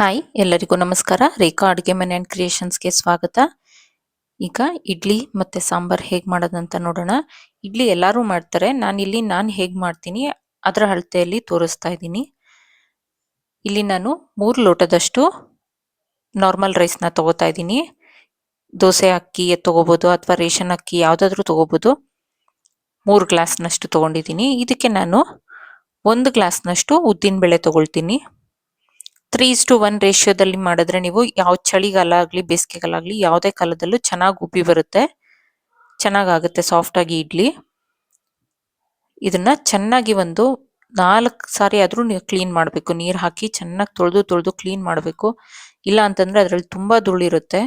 Hi ಎಲ್ಲರಿಗೂ ನಮಸ್ಕಾರ. ರೇಖಾ ಅಡುಗೆ ಮನೆ ಆ್ಯಂಡ್ ಕ್ರಿಯೇಷನ್ಸ್ಗೆ ಸ್ವಾಗತ. ಈಗ ಇಡ್ಲಿ ಮತ್ತು ಸಾಂಬಾರ್ ಹೇಗೆ ಮಾಡೋದಂತ ನೋಡೋಣ. ಇಡ್ಲಿ ಎಲ್ಲರೂ ಮಾಡ್ತಾರೆ. ನಾನಿಲ್ಲಿ ನಾನು ಹೇಗೆ ಮಾಡ್ತೀನಿ ಅದರ ಅಳತೆಯಲ್ಲಿ ತೋರಿಸ್ತಾ ಇದ್ದೀನಿ. ಇಲ್ಲಿ ನಾನು ಮೂರು ಲೋಟದಷ್ಟು ನಾರ್ಮಲ್ ರೈಸ್ನ ತಗೋತಾ ಇದ್ದೀನಿ. ದೋಸೆ, ಅಕ್ಕಿ ತೊಗೋಬೋದು ಅಥವಾ ರೇಷನ್, ಅಕ್ಕಿ ಯಾವುದಾದ್ರೂ ತೊಗೋಬೋದು. ಮೂರು ಗ್ಲಾಸ್ನಷ್ಟು ತೊಗೊಂಡಿದ್ದೀನಿ. ಇದಕ್ಕೆ ನಾನು ಒಂದು ಗ್ಲಾಸ್ನಷ್ಟು ಉದ್ದಿನಬೇಳೆ ತಗೊಳ್ತೀನಿ. ತ್ರೀ ಟು ಒನ್ ರೇಷಿಯೋದಲ್ಲಿ ಮಾಡಿದ್ರೆ ನೀವು ಯಾವ ಚಳಿಗಾಲ ಆಗಲಿ ಬೇಸಿಗೆಗಾಲ ಆಗಲಿ ಯಾವುದೇ ಕಾಲದಲ್ಲೂ ಚೆನ್ನಾಗಿ ಉಬ್ಬಿ ಬರುತ್ತೆ. ಚೆನ್ನಾಗಾಗುತ್ತೆ ಸಾಫ್ಟಾಗಿ ಇಡ್ಲಿ. ಇದನ್ನ ಚೆನ್ನಾಗಿ ಒಂದು ನಾಲ್ಕು ಸಾರಿ ಆದರೂ ನೀವು ಕ್ಲೀನ್ ಮಾಡಬೇಕು. ನೀರು ಹಾಕಿ ಚೆನ್ನಾಗಿ ತೊಳೆದು ತೊಳೆದು ಕ್ಲೀನ್ ಮಾಡಬೇಕು. ಇಲ್ಲ ಅಂತಂದ್ರೆ ಅದರಲ್ಲಿ ತುಂಬ ಧೂಳಿರುತ್ತೆ.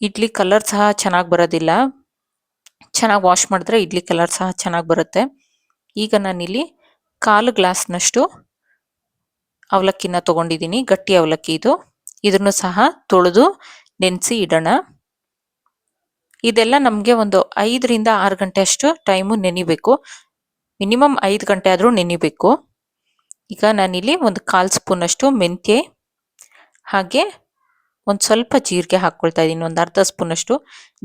ಇಡ್ಲಿ ಕಲರ್ ಸಹ ಚೆನ್ನಾಗಿ ಬರೋದಿಲ್ಲ. ಚೆನ್ನಾಗಿ ವಾಶ್ ಮಾಡಿದ್ರೆ ಇಡ್ಲಿ ಕಲರ್ ಸಹ ಚೆನ್ನಾಗಿ ಬರುತ್ತೆ. ಈಗ ನಾನಿಲ್ಲಿ ಕಾಲು ಗ್ಲಾಸ್ನಷ್ಟು ಅವಲಕ್ಕಿನ ತಗೊಂಡಿದ್ದೀನಿ, ಗಟ್ಟಿ ಅವಲಕ್ಕಿ ಇದು. ಇದನ್ನು ಸಹ ತೊಳೆದು ನೆನೆಸಿ ಇಡೋಣ. ಇದೆಲ್ಲ ನಮಗೆ ಒಂದು ಐದರಿಂದ ಆರು ಗಂಟೆ ಅಷ್ಟು ಟೈಮು ನೆನಿಬೇಕು. ಮಿನಿಮಮ್ ಐದು ಗಂಟೆ ಆದರೂ ನೆನಿಬೇಕು. ಈಗ ನಾನಿಲ್ಲಿ ಒಂದು ಕಾಲು ಸ್ಪೂನಷ್ಟು ಮೆಂತ್ಯೆ, ಹಾಗೆ ಒಂದು ಸ್ವಲ್ಪ ಜೀರಿಗೆ ಹಾಕ್ಕೊಳ್ತಾ ಇದ್ದೀನಿ, ಒಂದು ಅರ್ಧ ಸ್ಪೂನಷ್ಟು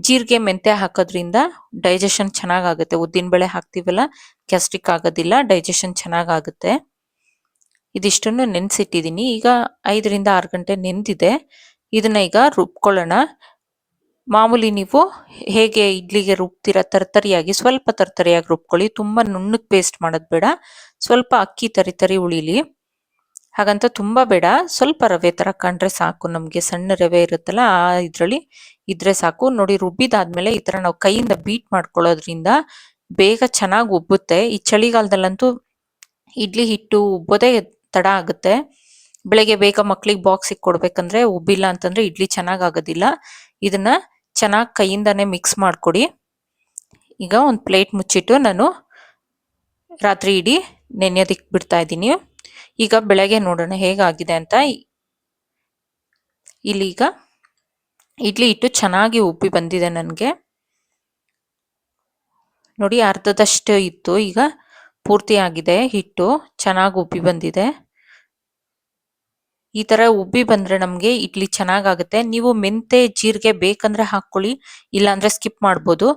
ಜೀರಿಗೆ, ಮೆಂತ್ಯ ಹಾಕೋದ್ರಿಂದ ಡೈಜೆಷನ್ ಚೆನ್ನಾಗಾಗುತ್ತೆ. ಉದ್ದಿನ ಬೇಳೆ ಹಾಕ್ತೀವಲ್ಲ, ಗ್ಯಾಸ್ಟ್ರಿಕ್ ಆಗೋದಿಲ್ಲ ಡೈಜೆಷನ್ ಚೆನ್ನಾಗಾಗುತ್ತೆ. ಇದಿಷ್ಟನ್ನು ನೆನೆಸಿಟ್ಟಿದ್ದೀನಿ ಈಗ ಐದರಿಂದ ಆರು ಗಂಟೆ ನೆಂದಿದೆ. ಇದನ್ನ ಈಗ ರುಬ್ಕೊಳ್ಳೋಣ. ಮಾಮೂಲಿ ನೀವು ಹೇಗೆ ಇಡ್ಲಿಗೆ ರುಬ್ತೀರ ತರ್ತರಿಯಾಗಿ, ಸ್ವಲ್ಪ ತರ್ತರಿಯಾಗಿ ರುಬ್ಕೊಳ್ಳಿ. ತುಂಬ ನುಣ್ಣಗೆ ಪೇಸ್ಟ್ ಮಾಡೋದು ಬೇಡ. ಸ್ವಲ್ಪ ಅಕ್ಕಿ ತರಿ ತರಿ ಉಳಿಲಿ. ಹಾಗಂತ ತುಂಬ ಬೇಡ. ಸ್ವಲ್ಪ ರವೆ ಥರ ಕಂಡ್ರೆ ಸಾಕು. ನಮಗೆ ಸಣ್ಣ ರವೆ ಇರುತ್ತಲ್ಲ, ಆ ಇದರಲ್ಲಿ ಇದ್ರೆ ಸಾಕು. ನೋಡಿ, ರುಬ್ಬಿದಾದ್ಮೇಲೆ ಈ ಥರ ನಾವು ಕೈಯಿಂದ ಬೀಟ್ ಮಾಡ್ಕೊಳ್ಳೋದ್ರಿಂದ ಬೇಗ ಚೆನ್ನಾಗಿ ಉಬ್ಬುತ್ತೆ. ಈ ಚಳಿಗಾಲದಲ್ಲಂತೂ ಇಡ್ಲಿ ಹಿಟ್ಟು ಉಬ್ಬೋದೇ ತಡ ಆಗುತ್ತೆ. ಬೆಳಗ್ಗೆ ಬೇಗ ಮಕ್ಳಿಗೆ ಬಾಕ್ಸಿಗೆ ಕೊಡ್ಬೇಕಂದ್ರೆ ಉಬ್ಬಿಲ್ಲ ಅಂತಂದ್ರೆ ಇಡ್ಲಿ ಚೆನ್ನಾಗ್ ಆಗೋದಿಲ್ಲ ಇದನ್ನ ಚೆನ್ನಾಗಿ ಕೈಯಿಂದಾನೆ ಮಿಕ್ಸ್ ಮಾಡ್ಕೊಡಿ. ಈಗ ಒಂದು ಪ್ಲೇಟ್ ಮುಚ್ಚಿಟ್ಟು ನಾನು ರಾತ್ರಿ ಇಡೀ ನೆನೆಯೋದಿಕ್ ಬಿಡ್ತಾ ಇದ್ದೀನಿ. ಈಗ ಬೆಳಗ್ಗೆ ನೋಡೋಣ ಹೇಗಾಗಿದೆ ಅಂತ. ಇಲ್ಲಿ ಈಗ ಇಡ್ಲಿ ಹಿಟ್ಟು ಚೆನ್ನಾಗಿ ಉಬ್ಬಿ ಬಂದಿದೆ ನನಗೆ. ನೋಡಿ ಅರ್ಧದಷ್ಟು ಇತ್ತು. ಈಗ ಪೂರ್ತಿ ಆಗಿದೆ ಹಿಟ್ಟು ಚೆನ್ನಾಗಿ ಉಬ್ಬಿ ಬಂದಿದೆ. ಈ ತರ ಉಬ್ಬಿ ಬಂದ್ರೆ ನಮಗೆ ಇಡ್ಲಿ ಚೆನ್ನಾಗಾಗುತ್ತೆ. ನೀವು ಮೆಂತೆ, ಜೀರಿಗೆ ಬೇಕಂದ್ರೆ ಹಾಕೊಳ್ಳಿ ಇಲ್ಲಾಂದ್ರೆ ಸ್ಕಿಪ್ ಮಾಡ್ಬೋದು.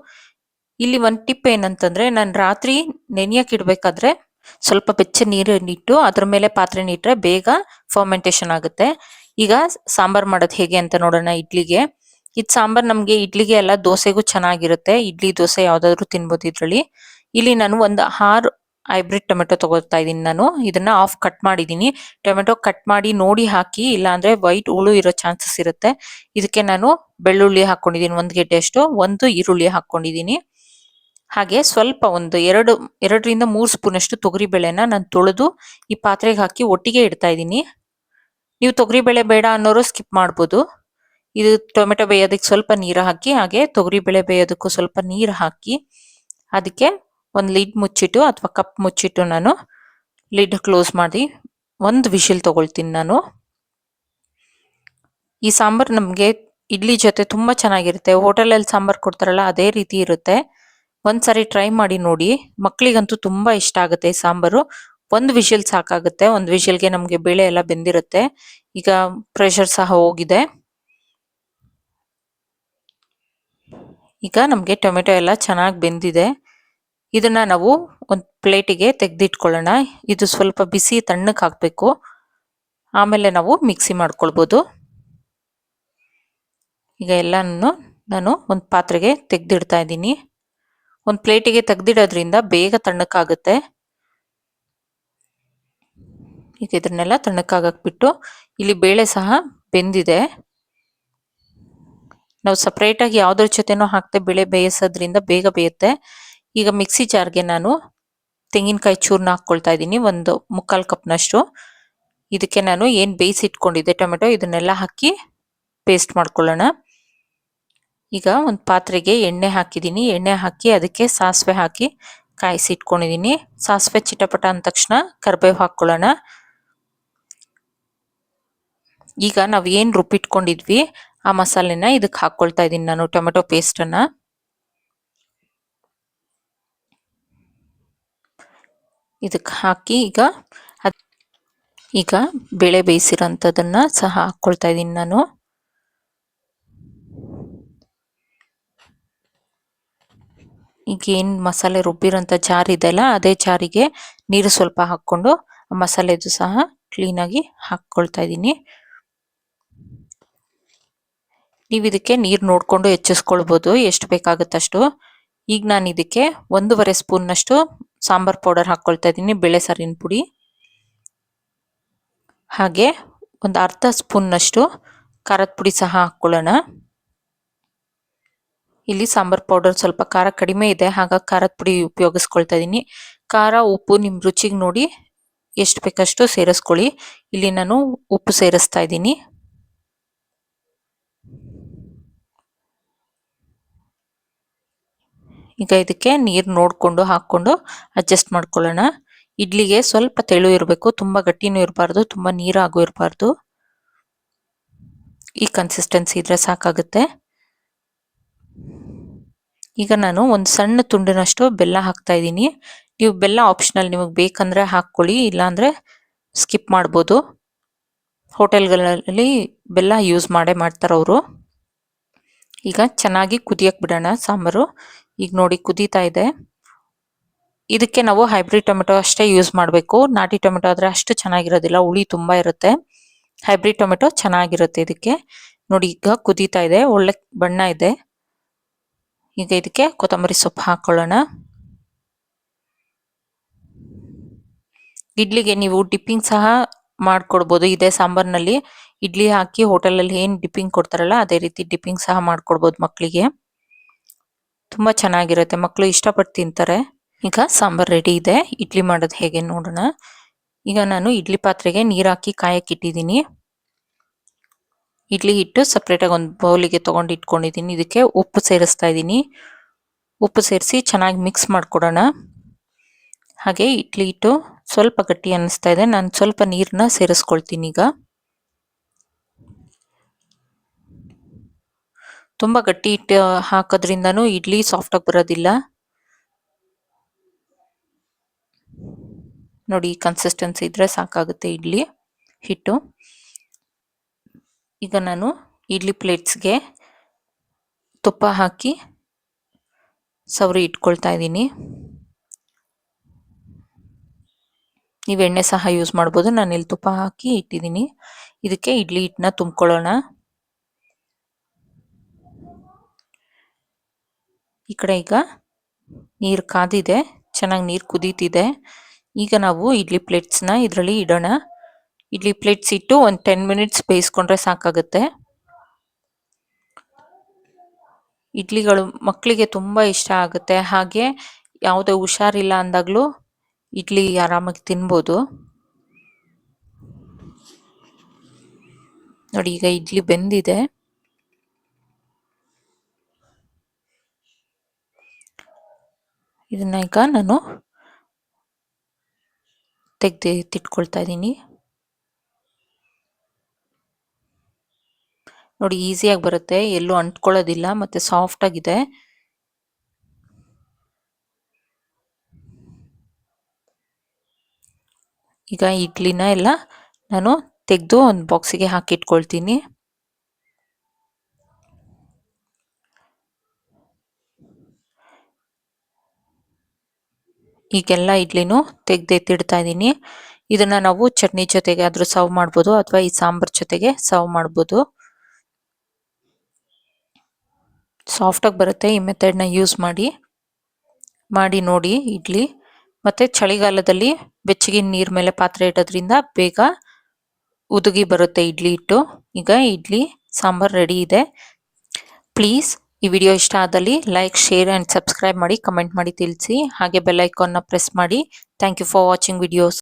ಇಲ್ಲಿ ಒಂದು ಟಿಪ್ ಏನಂತಂದ್ರೆ, ನಾನು ರಾತ್ರಿ ನೆನೆಯಕ್ಕೆ ಇಡ್ಬೇಕಾದ್ರೆ ಸ್ವಲ್ಪ ಬೆಚ್ಚ ನೀರನ್ನಿಟ್ಟು ಅದ್ರ ಮೇಲೆ ಪಾತ್ರೆ ಇಟ್ರೆ ಬೇಗ ಫರ್ಮೆಂಟೇಶನ್ ಆಗುತ್ತೆ. ಈಗ ಸಾಂಬಾರ್ ಮಾಡೋದು ಹೇಗೆ ಅಂತ ನೋಡೋಣ ಇಡ್ಲಿಗೆ. ಇದು ಸಾಂಬಾರ್ ನಮಗೆ ಇಡ್ಲಿಗೆ ಎಲ್ಲ ದೋಸೆಗೂ ಚೆನ್ನಾಗಿರುತ್ತೆ. ಇಡ್ಲಿ ದೋಸೆ ಯಾವ್ದಾದ್ರು ತಿನ್ಬೋದು ಇದರಲ್ಲಿ. ಇಲ್ಲಿ ನಾನು ಒಂದು ಆರು ಹೈಬ್ರಿಡ್ ಟೊಮೆಟೊ ತಗೋತಾ ಇದ್ದೀನಿ ನಾನು. ಇದನ್ನ ಆಫ್ ಕಟ್ ಮಾಡಿದ್ದೀನಿ. ಟೊಮೆಟೊ ಕಟ್ ಮಾಡಿ ನೋಡಿ ಹಾಕಿ, ಇಲ್ಲಾಂದ್ರೆ ವೈಟ್ ಹುಳು ಇರೋ ಚಾನ್ಸಸ್ ಇರುತ್ತೆ. ಇದಕ್ಕೆ ನಾನು ಬೆಳ್ಳುಳ್ಳಿ ಹಾಕೊಂಡಿದ್ದೀನಿ, ಒಂದು ಗೆಡ್ಡೆ ಅಷ್ಟು ಒಂದು ಈರುಳ್ಳಿ ಹಾಕೊಂಡಿದ್ದೀನಿ. ಹಾಗೆ ಸ್ವಲ್ಪ ಒಂದು ಎರಡು, ಎರಡರಿಂದ ಮೂರು ಸ್ಪೂನಷ್ಟು ತೊಗರಿ ಬೇಳೆನ ನಾನು ತೊಳೆದು ಈ ಪಾತ್ರೆಗೆ ಹಾಕಿ ಒಟ್ಟಿಗೆ ಇಡ್ತಾ ಇದ್ದೀನಿ. ನೀವು ತೊಗರಿ ಬೇಳೆ ಬೇಡ ಅನ್ನೋರು ಸ್ಕಿಪ್ ಮಾಡ್ಬೋದು. ಇದು ಟೊಮೆಟೊ ಬೇಯೋದಕ್ಕೆ ಸ್ವಲ್ಪ ನೀರು ಹಾಕಿ, ಹಾಗೆ ತೊಗರಿಬೇಳೆ ಬೇಯೋದಕ್ಕೂ ಸ್ವಲ್ಪ ನೀರು ಹಾಕಿ, ಅದಕ್ಕೆ ಒಂದು ಲಿಡ್ ಮುಚ್ಚಿಟ್ಟು ಅಥವಾ ಕಪ್ ಮುಚ್ಚಿಟ್ಟು ನಾನು ಲಿಡ್ ಕ್ಲೋಸ್ ಮಾಡಿ ಒಂದು ವಿಶಿಲ್ ತಗೊಳ್ತೀನಿ ನಾನು. ಈ ಸಾಂಬಾರ್ ನಮಗೆ ಇಡ್ಲಿ ಜೊತೆ ತುಂಬ ಚೆನ್ನಾಗಿರುತ್ತೆ. ಹೋಟೆಲಲ್ಲಿ ಸಾಂಬಾರ್ ಕೊಡ್ತಾರಲ್ಲ, ಅದೇ ರೀತಿ ಇರುತ್ತೆ. ಒಂದ್ಸರಿ ಟ್ರೈ ಮಾಡಿ ನೋಡಿ. ಮಕ್ಕಳಿಗಂತೂ ತುಂಬ ಇಷ್ಟ ಆಗುತ್ತೆ ಈ ಸಾಂಬಾರು. ಒಂದು ವಿಶಿಲ್ ಸಾಕಾಗುತ್ತೆ, ಒಂದು ವಿಶಿಲ್ಗೆ ನಮಗೆ ಬೇಳೆ ಎಲ್ಲ ಬೆಂದಿರುತ್ತೆ. ಈಗ ಪ್ರೆಷರ್ ಸಹ ಹೋಗಿದೆ. ಈಗ ನಮಗೆ ಟೊಮೆಟೊ ಎಲ್ಲ ಚೆನ್ನಾಗಿ ಬೆಂದಿದೆ. ಇದನ್ನ ನಾವು ಒಂದು ಪ್ಲೇಟಿಗೆ ತೆಗೆದಿಟ್ಕೊಳ್ಳೋಣ. ಇದು ಸ್ವಲ್ಪ ಬಿಸಿ ತಣ್ಣಕ್ಕೆ ಹಾಕಬೇಕು. ಆಮೇಲೆ ನಾವು ಮಿಕ್ಸಿ ಮಾಡ್ಕೊಳ್ಬೋದು. ಈಗ ಎಲ್ಲನೂ ನಾನು ಒಂದು ಪಾತ್ರೆಗೆ ತೆಗೆದಿಡ್ತಾ ಇದ್ದೀನಿ. ಒಂದು ಪ್ಲೇಟಿಗೆ ತೆಗೆದಿಡೋದ್ರಿಂದ ಬೇಗ ತಣ್ಣಕ್ಕಾಗುತ್ತೆ ಈಗ ಇದನ್ನೆಲ್ಲ ತಣ್ಣಕ್ಕಾಗಕ್ಕೆ ಬಿಟ್ಟು ಇಲ್ಲಿ ಬೇಳೆ ಸಹ ಬೆಂದಿದೆ. ನಾವು ಸಪ್ರೇಟಾಗಿ ಯಾವುದ್ರ ಜೊತೆನೂ ಹಾಕ್ತೆ ಬೇಳೆ ಬೇಯಿಸೋದ್ರಿಂದ ಬೇಗ ಬೇಯುತ್ತೆ. ಈಗ ಮಿಕ್ಸಿ ಜಾರ್ಗೆ ನಾನು ತೆಂಗಿನಕಾಯಿ ಚೂರ್ನ ಹಾಕ್ಕೊಳ್ತಾ ಇದ್ದೀನಿ, ಒಂದು ಮುಕ್ಕಾಲು ಕಪ್ನಷ್ಟು. ಇದಕ್ಕೆ ನಾನು ಏನು ಬೇಯಿಸಿಟ್ಕೊಂಡಿದ್ದೆ ಟೊಮೆಟೊ, ಇದನ್ನೆಲ್ಲ ಹಾಕಿ ಪೇಸ್ಟ್ ಮಾಡ್ಕೊಳ್ಳೋಣ. ಈಗ ಒಂದು ಪಾತ್ರೆಗೆ ಎಣ್ಣೆ ಹಾಕಿದ್ದೀನಿ, ಎಣ್ಣೆ ಹಾಕಿ ಅದಕ್ಕೆ ಸಾಸಿವೆ ಹಾಕಿ ಕಾಯಿಸಿ ಇಟ್ಕೊಂಡಿದ್ದೀನಿ. ಸಾಸಿವೆ ಚಿಟಪಟ ಅಂದ ತಕ್ಷಣ ಕರಿಬೇವು ಹಾಕ್ಕೊಳ್ಳೋಣ. ಈಗ ನಾವು ಏನು ರುಬ್ಬಿಟ್ಕೊಂಡಿದ್ವಿ, ಆ ಮಸಾಲೆನ ಇದಕ್ಕೆ ಹಾಕ್ಕೊಳ್ತಾ ಇದ್ದೀನಿ ನಾನು ಟೊಮೆಟೊ ಪೇಸ್ಟನ್ನು. ಇದಕ್ಕೆ ಹಾಕಿ ಈಗ ಈಗ ಬೇಳೆ ಬೇಯಿಸಿರೋಂಥದ್ದನ್ನು ಸಹ ಹಾಕ್ಕೊಳ್ತಾ ಇದ್ದೀನಿ ನಾನು. ಈಗ ಏನು ಮಸಾಲೆ ರುಬ್ಬಿರೋಂಥ ಜಾರ್ ಇದೆಯಲ್ಲ ಅದೇ ಜಾರಿಗೆ ನೀರು ಸ್ವಲ್ಪ ಹಾಕ್ಕೊಂಡು ಮಸಾಲೆದು ಸಹ ಕ್ಲೀನಾಗಿ ಹಾಕ್ಕೊಳ್ತಾ ಇದ್ದೀನಿ ನೀವು ಇದಕ್ಕೆ ನೀರು ನೋಡಿಕೊಂಡು ಹೆಚ್ಚಿಸ್ಕೊಳ್ಬೋದು, ಎಷ್ಟು ಬೇಕಾಗುತ್ತಷ್ಟು. ಈಗ ನಾನು ಇದಕ್ಕೆ ಒಂದೂವರೆ ಸ್ಪೂನ್ನಷ್ಟು ಸಾಂಬಾರ್ ಪೌಡರ್ ಹಾಕ್ಕೊಳ್ತಾ ಇದ್ದೀನಿ, ಬೇಳೆ ಸಾರಿನ ಪುಡಿ. ಹಾಗೆ ಒಂದು ಅರ್ಧ ಸ್ಪೂನ್ನಷ್ಟು ಖಾರದ ಪುಡಿ ಸಹ ಹಾಕ್ಕೊಳ್ಳೋಣ ಇಲ್ಲಿ ಸಾಂಬಾರ್ ಪೌಡರ್ ಸ್ವಲ್ಪ ಖಾರ ಕಡಿಮೆ ಇದೆ, ಹಾಗಾಗಿ ಖಾರದ ಪುಡಿ ಉಪಯೋಗಿಸ್ಕೊಳ್ತಾ ಇದ್ದೀನಿ. ಖಾರ, ಉಪ್ಪು ನಿಮ್ಮ ರುಚಿಗೆ ನೋಡಿ, ಎಷ್ಟು ಬೇಕಷ್ಟು ಸೇರಿಸ್ಕೊಳ್ಳಿ. ಇಲ್ಲಿ ನಾನು ಉಪ್ಪು ಸೇರಿಸ್ತಾ ಇದ್ದೀನಿ. ಈಗ ಇದಕ್ಕೆ ನೀರು ನೋಡಿಕೊಂಡು ಹಾಕ್ಕೊಂಡು ಅಡ್ಜಸ್ಟ್ ಮಾಡ್ಕೊಳ್ಳೋಣ. ಇಡ್ಲಿಗೆ ಸ್ವಲ್ಪ ತೆಳು ಇರಬೇಕು, ತುಂಬ ಗಟ್ಟಿನೂ ಇರಬಾರ್ದು, ತುಂಬ ನೀರಾಗೂ ಇರಬಾರ್ದು. ಈ ಕನ್ಸಿಸ್ಟೆನ್ಸಿ ಇದ್ರೆ ಸಾಕಾಗುತ್ತೆ. ಈಗ ನಾನು ಒಂದು ಸಣ್ಣ ತುಂಡಿನಷ್ಟು ಬೆಲ್ಲ ಹಾಕ್ತಾ ಇದ್ದೀನಿ. ನೀವು ಬೆಲ್ಲ ಆಪ್ಷನಲ್ ನಿಮಗೆ ಬೇಕಂದ್ರೆ ಹಾಕ್ಕೊಳ್ಳಿ, ಇಲ್ಲಾಂದರೆ ಸ್ಕಿಪ್ ಮಾಡ್ಬೋದು. ಹೋಟೆಲ್ಗಳಲ್ಲಿ ಬೆಲ್ಲ ಯೂಸ್ ಮಾಡೇ ಮಾಡ್ತಾರೆ ಅವರು ಈಗ ಚೆನ್ನಾಗಿ ಕುದಿಯಕ್ಕೆ ಬಿಡೋಣ ಸಾಂಬಾರು. ಈಗ ನೋಡಿ ಕುದೀತಾ ಇದೆ. ಇದಕ್ಕೆ ನಾವು ಹೈಬ್ರಿಡ್ ಟೊಮೆಟೊ ಅಷ್ಟೇ ಯೂಸ್ ಮಾಡಬೇಕು. ನಾಟಿ ಟೊಮೆಟೊ ಆದರೆ ಅಷ್ಟು ಚೆನ್ನಾಗಿರೋದಿಲ್ಲ, ಹುಳಿ ತುಂಬ ಇರುತ್ತೆ. ಹೈಬ್ರಿಡ್ ಟೊಮೆಟೊ ಚೆನ್ನಾಗಿರುತ್ತೆ ಇದಕ್ಕೆ. ನೋಡಿ ಈಗ ಕುದೀತಾ ಇದೆ, ಒಳ್ಳೆ ಬಣ್ಣ ಇದೆ. ಈಗ ಇದಕ್ಕೆ ಕೊತ್ತಂಬರಿ ಸೊಪ್ಪು ಹಾಕೊಳ್ಳೋಣ. ಇಡ್ಲಿಗೆ ನೀವು ಡಿಪ್ಪಿಂಗ್ ಸಹ ಮಾಡ್ಕೊಡ್ಬೋದು. ಇದೇ ಸಾಂಬಾರ್ನಲ್ಲಿ. ಇಡ್ಲಿ ಹಾಕಿ ಹೋಟೆಲಲ್ಲಿ ಏನು ಡಿಪ್ಪಿಂಗ್ ಕೊಡ್ತಾರಲ್ಲ, ಅದೇ ರೀತಿ ಡಿಪ್ಪಿಂಗ್ ಸಹ ಮಾಡ್ಕೊಡ್ಬೋದು ಮಕ್ಕಳಿಗೆ. ತುಂಬ ಚೆನ್ನಾಗಿರುತ್ತೆ. ಮಕ್ಕಳು ಇಷ್ಟಪಟ್ಟು ತಿಂತಾರೆ. ಈಗ ಸಾಂಬಾರ್ ರೆಡಿ ಇದೆ. ಇಡ್ಲಿ ಮಾಡೋದು ಹೇಗೆ ನೋಡೋಣ. ಈಗ ನಾನು ಇಡ್ಲಿ ಪಾತ್ರೆಗೆ ನೀರು ಹಾಕಿ ಕಾಯಕ್ಕೆ ಇಟ್ಟಿದ್ದೀನಿ. ಇಡ್ಲಿ ಹಿಟ್ಟು ಸಪ್ರೇಟಾಗಿ ಒಂದು ಬೌಲಿಗೆ ತೊಗೊಂಡು ಇಟ್ಕೊಂಡಿದ್ದೀನಿ. ಇದಕ್ಕೆ ಉಪ್ಪು ಸೇರಿಸ್ತಾ ಇದ್ದೀನಿ. ಉಪ್ಪು ಸೇರಿಸಿ ಚೆನ್ನಾಗಿ ಮಿಕ್ಸ್ ಮಾಡಿಕೊಡೋಣ. ಹಾಗೆ ಇಡ್ಲಿ ಹಿಟ್ಟು ಸ್ವಲ್ಪ ಗಟ್ಟಿ ಅನ್ನಿಸ್ತಾ ಇದೆ. ನಾನು ಸ್ವಲ್ಪ ನೀರನ್ನ ಸೇರಿಸ್ಕೊಳ್ತೀನಿ ಈಗ. ತುಂಬ ಗಟ್ಟಿ ಹಿಟ್ಟು ಹಾಕೋದ್ರಿಂದನೂ ಇಡ್ಲಿ ಸಾಫ್ಟಾಗಿ ಬರೋದಿಲ್ಲ. ನೋಡಿ ಕನ್ಸಿಸ್ಟೆನ್ಸಿ ಇದ್ರೆ ಸಾಕಾಗುತ್ತೆ ಇಡ್ಲಿ ಹಿಟ್ಟು. ಈಗ ನಾನು ಇಡ್ಲಿ ಪ್ಲೇಟ್ಸ್ಗೆ ತುಪ್ಪ ಹಾಕಿ ಸವರಿ ಇಟ್ಕೊಳ್ತಾ ಇದ್ದೀನಿ. ನೀವು ಎಣ್ಣೆ ಸಹ ಯೂಸ್ ಮಾಡ್ಬೋದು. ನಾನು ಇಲ್ಲಿ ತುಪ್ಪ ಹಾಕಿ ಇಟ್ಟಿದ್ದೀನಿ. ಇದಕ್ಕೆ ಇಡ್ಲಿ ಹಿಟ್ಟನ್ನ ತುಂಬ್ಕೊಳ್ಳೋಣ. ಈ ಕಡೆ ಈಗ ನೀರು ಕಾದಿದೆ, ಚೆನ್ನಾಗಿ ನೀರು ಕುದೀತಿದೆ. ಈಗ ನಾವು ಇಡ್ಲಿ ಪ್ಲೇಟ್ಸ್ನ ಇದರಲ್ಲಿ ಇಡೋಣ. ಇಡ್ಲಿ ಪ್ಲೇಟ್ಸ್ ಇಟ್ಟು ಒಂದು ಟೆನ್ ಮಿನಿಟ್ಸ್ ಬೇಯಿಸ್ಕೊಂಡ್ರೆ ಸಾಕಾಗುತ್ತೆ. ಇಡ್ಲಿಗಳು ಮಕ್ಕಳಿಗೆ ತುಂಬ ಇಷ್ಟ ಆಗುತ್ತೆ. ಹಾಗೆ ಯಾವುದೇ ಹುಷಾರಿಲ್ಲ ಅಂದಾಗಲೂ ಇಡ್ಲಿ ಆರಾಮಾಗಿ ತಿನ್ಬೋದು. ನೋಡಿ, ಈಗ ಇಡ್ಲಿ ಬೆಂದಿದೆ. ಇದನ್ನ ಈಗ ನಾನು ತೆಗ್ದು ತಿಟ್ಕೊಳ್ತಾ ಇದ್ದೀನಿ. ನೋಡಿ ಈಸಿಯಾಗಿ ಬರುತ್ತೆ. ಎಲ್ಲೂ ಅಂಟ್ಕೊಳ್ಳೋದಿಲ್ಲ, ಮತ್ತೆ ಸಾಫ್ಟ್ ಆಗಿದೆ. ಈಗ ಇಡ್ಲಿನ ಎಲ್ಲ ನಾನು ತೆಗೆದು ಒಂದು ಬಾಕ್ಸಿಗೆ ಹಾಕಿಟ್ಕೊಳ್ತೀನಿ. ಈಗೆಲ್ಲ ಇಡ್ಲಿನೂ ತೆಗ್ದು ಎತ್ತಿಡ್ತಾ ಇದ್ದೀನಿ. ಇದನ್ನ ನಾವು ಚಟ್ನಿ ಜೊತೆಗೆ ಆದ್ರೂ ಸರ್ವ್ ಮಾಡ್ಬೋದು ಅಥವಾ ಈ ಸಾಂಬಾರ್ ಜೊತೆಗೆ ಸರ್ವ್ ಮಾಡ್ಬೋದು. ಸಾಫ್ಟಾಗಿ ಬರುತ್ತೆ, ಈ ಮೆಥಡ್ನ ಯೂಸ್ ಮಾಡಿ. ಮಾಡಿ ನೋಡಿ ಇಡ್ಲಿ. ಮತ್ತೆ ಚಳಿಗಾಲದಲ್ಲಿ ಬೆಚ್ಚಗಿನ ನೀರ್ ಮೇಲೆ ಪಾತ್ರೆ ಇಡೋದ್ರಿಂದ ಬೇಗ ಉದುಗಿ ಬರುತ್ತೆ ಇಡ್ಲಿ ಹಿಟ್ಟು. ಈಗ ಇಡ್ಲಿ, ಸಾಂಬಾರ್ ರೆಡಿ ಇದೆ. ಪ್ಲೀಸ್ ಈ ವಿಡಿಯೋ ಇಷ್ಟ ಆದಲ್ಲಿ ಲೈಕ್ ಶೇರ್ ಆ್ಯಂಡ್ ಸಬ್ಸ್ಕ್ರೈಬ್ ಮಾಡಿ ಕಮೆಂಟ್ ಮಾಡಿ ತಿಳಿಸಿ. ಹಾಗೆ ಬೆಲ್ನ ಪ್ರೆಸ್ ಮಾಡಿ. Thank you for watching videos